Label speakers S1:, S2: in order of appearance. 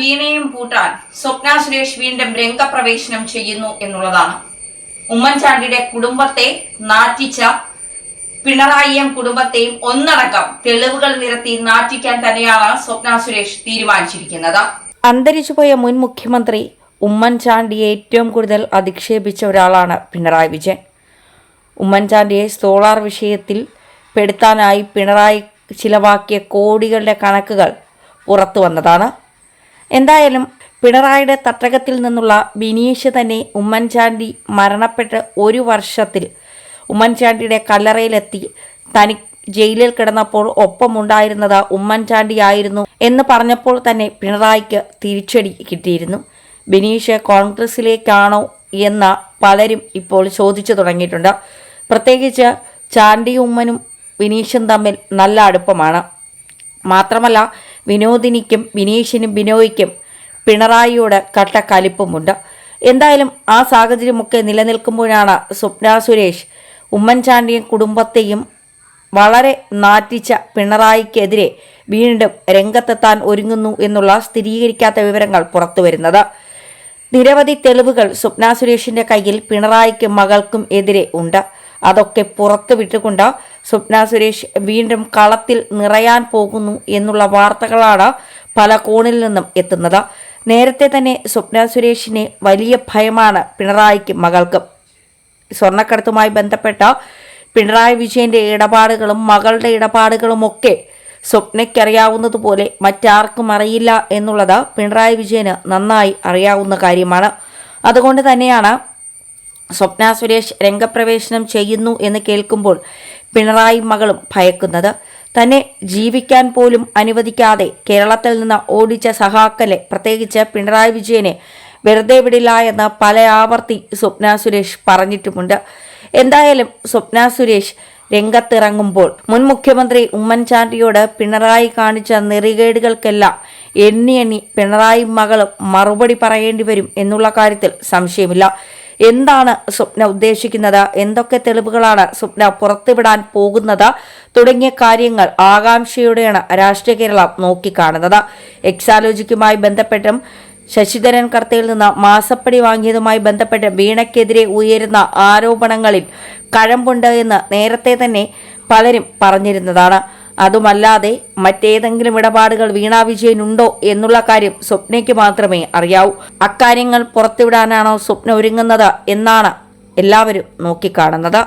S1: വീണയും പൂട്ടാൻ സ്വപ്ന സുരേഷ് വീണ്ടും രംഗപ്രവേശനം ചെയ്യുന്നു എന്നുള്ളതാണ്. ഉമ്മൻചാണ്ടിയുടെ കുടുംബത്തെ നാറ്റിച്ച പിണറായിയും കുടുംബത്തെയും ഒന്നടക്കം തെളിവുകൾ നിരത്തി നാറ്റിക്കാൻ തന്നെയാണ് സ്വപ്ന സുരേഷ് തീരുമാനിച്ചിരിക്കുന്നത്. അന്തരിച്ചുപോയ മുൻ മുഖ്യമന്ത്രി ഉമ്മൻചാണ്ടിയെ ഏറ്റവും കൂടുതൽ അധിക്ഷേപിച്ച ഒരാളാണ് പിണറായി വിജയൻ. ഉമ്മൻചാണ്ടിയെ സോളാർ വിഷയത്തിൽ പെടുത്താനായി പിണറായി ചിലവാക്കിയ കോടികളുടെ കണക്കുകൾ പുറത്തു വന്നതാണ്. എന്തായാലും പിണറായിയുടെ തട്ടകത്തിൽ നിന്നുള്ള ബിനീഷ് തന്നെ ഉമ്മൻചാണ്ടി മരണപ്പെട്ട് ഒരു വർഷത്തിൽ ഉമ്മൻചാണ്ടിയുടെ കല്ലറയിലെത്തി. തനി ജയിലിൽ കിടന്നപ്പോൾ ഒപ്പമുണ്ടായിരുന്നത് ഉമ്മൻചാണ്ടിയായിരുന്നു എന്ന് പറഞ്ഞപ്പോൾ തന്നെ പിണറായിക്ക് തിരിച്ചടി കിട്ടിയിരുന്നു. ബിനീഷ് കോൺഗ്രസിലേക്കാണോ എന്ന പലരും ഇപ്പോൾ ചോദിച്ചു തുടങ്ങിയിട്ടുണ്ട്. പ്രത്യേകിച്ച് ചാണ്ടിയും ഉമ്മനും വിനീഷും തമ്മിൽ നല്ല അടുപ്പമാണ്. മാത്രമല്ല വിനോദിനിക്കും വിനീഷിനും ബിനോയ്ക്കും പിണറായിയോട് കട്ട കലിപ്പുമുണ്ട്. എന്തായാലും ആ സാഹചര്യമൊക്കെ നിലനിൽക്കുമ്പോഴാണ് സ്വപ്ന സുരേഷ് ഉമ്മൻചാണ്ടിയും കുടുംബത്തെയും വളരെ നാറ്റിച്ച പിണറായിക്കെതിരെ വീണ്ടും രംഗത്തെത്താൻ ഒരുങ്ങുന്നു എന്നുള്ള സ്ഥിരീകരിക്കാത്ത വിവരങ്ങൾ പുറത്തുവരുന്നത്. നിരവധി തെളിവുകൾ സ്വപ്ന സുരേഷിന്റെ കയ്യിൽ പിണറായിക്കും മകൾക്കും എതിരെ ഉണ്ട്. അതൊക്കെ പുറത്തു വിട്ടുകൊണ്ട് സ്വപ്ന സുരേഷ് വീണ്ടും കളത്തിൽ നിറയാൻ പോകുന്നു എന്നുള്ള വാർത്തകളാണ് പല കോണിൽ നിന്നും എത്തുന്നത്. നേരത്തെ തന്നെ സ്വപ്ന സുരേഷിനെ വലിയ ഭയമാണ് പിണറായിക്ക് മകൾക്കും. സ്വർണക്കടത്തുമായി ബന്ധപ്പെട്ട പിണറായി വിജയന്റെ ഇടപാടുകളും മകളുടെ ഇടപാടുകളുമൊക്കെ സ്വപ്നയ്ക്കറിയാവുന്നതുപോലെ മറ്റാർക്കും അറിയില്ല എന്നുള്ളത് പിണറായി വിജയന് നന്നായി അറിയാവുന്ന കാര്യമാണ്. അതുകൊണ്ട് തന്നെയാണ് സ്വപ്ന സുരേഷ് രംഗപ്രവേശനം ചെയ്യുന്നു എന്ന് കേൾക്കുമ്പോൾ പിണറായി മകളും ഭയക്കുന്നത്. തന്നെ ജീവിക്കാൻ പോലും അനുവദിക്കാതെ കേരളത്തിൽ നിന്ന് ഓടിച്ച സഹാക്കലെ പ്രത്യേകിച്ച് പിണറായി വിജയനെ വെറുതെ വിടില്ല എന്ന് പല ആവർത്തി സ്വപ്ന സുരേഷ് പറഞ്ഞിട്ടുമുണ്ട്. എന്തായാലും സ്വപ്ന സുരേഷ് രംഗത്തിറങ്ങുമ്പോൾ മുൻ മുഖ്യമന്ത്രി ഉമ്മൻചാണ്ടിയോട് പിണറായി കാണിച്ച നെറികേടുകൾക്കെല്ലാം എണ്ണി എണ്ണി പിണറായി മകളും മറുപടി പറയേണ്ടി വരും എന്നുള്ള കാര്യത്തിൽ സംശയമില്ല. എന്താണ് സ്വപ്ന ഉദ്ദേശിക്കുന്നത്? എന്തൊക്കെ തെളിവുകളാണ് സ്വപ്ന പുറത്തുവിടാൻ പോകുന്നത്? തുടങ്ങിയ കാര്യങ്ങൾ ആകാംക്ഷയോടെയാണ് രാഷ്ട്രീയ കേരളം നോക്കിക്കാണുന്നത്. എക്സാലോജിക്കുമായി ബന്ധപ്പെട്ടും ശശിധരൻ കർത്തയിൽ നിന്ന് മാസപ്പടി വാങ്ങിയതുമായി ബന്ധപ്പെട്ട് വീണയ്ക്കെതിരെ ഉയരുന്ന ആരോപണങ്ങളിൽ കഴമ്പുണ്ട് എന്ന് നേരത്തെ തന്നെ പലരും പറഞ്ഞിരുന്നതാണ്. അതുമല്ലാതെ മറ്റേതെങ്കിലും ഇടപാടുകൾ വീണാ വിജയനുണ്ടോ എന്നുള്ള കാര്യം സ്വപ്നയ്ക്ക് മാത്രമേ അറിയാവൂ. അക്കാര്യങ്ങൾ പുറത്തുവിടാനാണോ സ്വപ്ന ഒരുങ്ങുന്നത് എന്നാണ് എല്ലാവരും നോക്കിക്കാണുന്നത്.